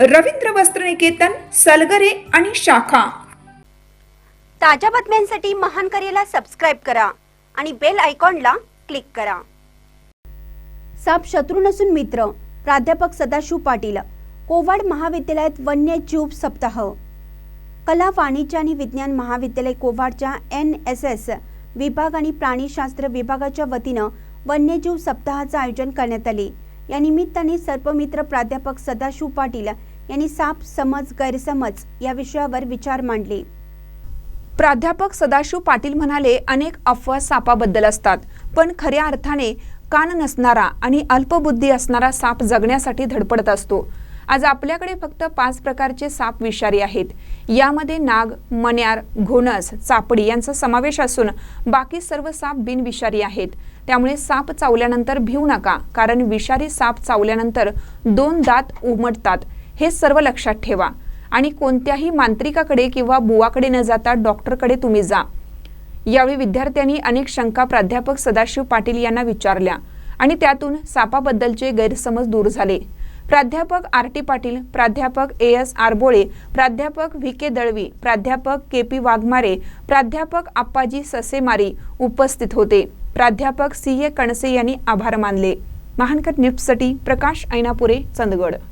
रवींद्र वस्त्रनिकेतन सलगरे आणि शाखा. ताज्या बातम्यांसाठी महान करेला सबस्क्राईब करा आणि बेल आयकॉनला क्लिक करा. साप शत्रू नसून मित्र प्राध्यापक सदाशिव पाटील कोवाड महाविद्यालयात वन्यजीव सप्ताह. कला वाणिज्य आणि विज्ञान महाविद्यालय कोवाडच्या एन एस एस विभाग आणि प्राणीशास्त्र विभागाच्या वतीनं वन्यजीव सप्ताहाचं आयोजन करण्यात आले. या निमित्ताने सर्पमित्र प्राध्यापक सदाशिव पाटील यांनी साप समज गैरसमज या विषयावर विचार मांडले. प्राध्यापक सदाशिव पाटील म्हणाले अनेक अफवा सापाबद्दल असतात पण खऱ्या अर्थाने कान नसणारा आणि अल्पबुद्धी असणारा साप जगण्यासाठी धडपडत असतो. आज आपल्याकडे फक्त पाच प्रकारचे साप विषारी आहेत. यामध्ये नाग मन्यार घोणस चापडी यांचा समावेश असून बाकी सर्व साप बिनविषारी आहेत. त्यामुळे साप चावल्यानंतर भिवू नका कारण विषारी साप चावल्यानंतर दोन दात उमटतात. हे सर्व लक्षात ठेवा. आणि कोणत्याही मांत्रिकाकडे किंवा बुवाकडे न जाता डॉक्टरकडे तुम्ही जा. यावेळी विद्यार्थ्यांनी अनेक शंका प्राध्यापक सदाशिव पाटील यांना विचारल्या आणि त्यातून सापाबद्दलचे गैरसमज दूर झाले. प्राध्यापक आर टी पाटील प्राध्यापक ए एस आरबोळे प्राध्यापक व्ही के दळवी प्राध्यापक के पी वाघमारे प्राध्यापक आप्पाजी ससेमारी उपस्थित होते. प्राध्यापक सी ए कणसे यांनी आभार मानले. महानकर न्यूजसाठी प्रकाश ऐनापुरे चंदगड.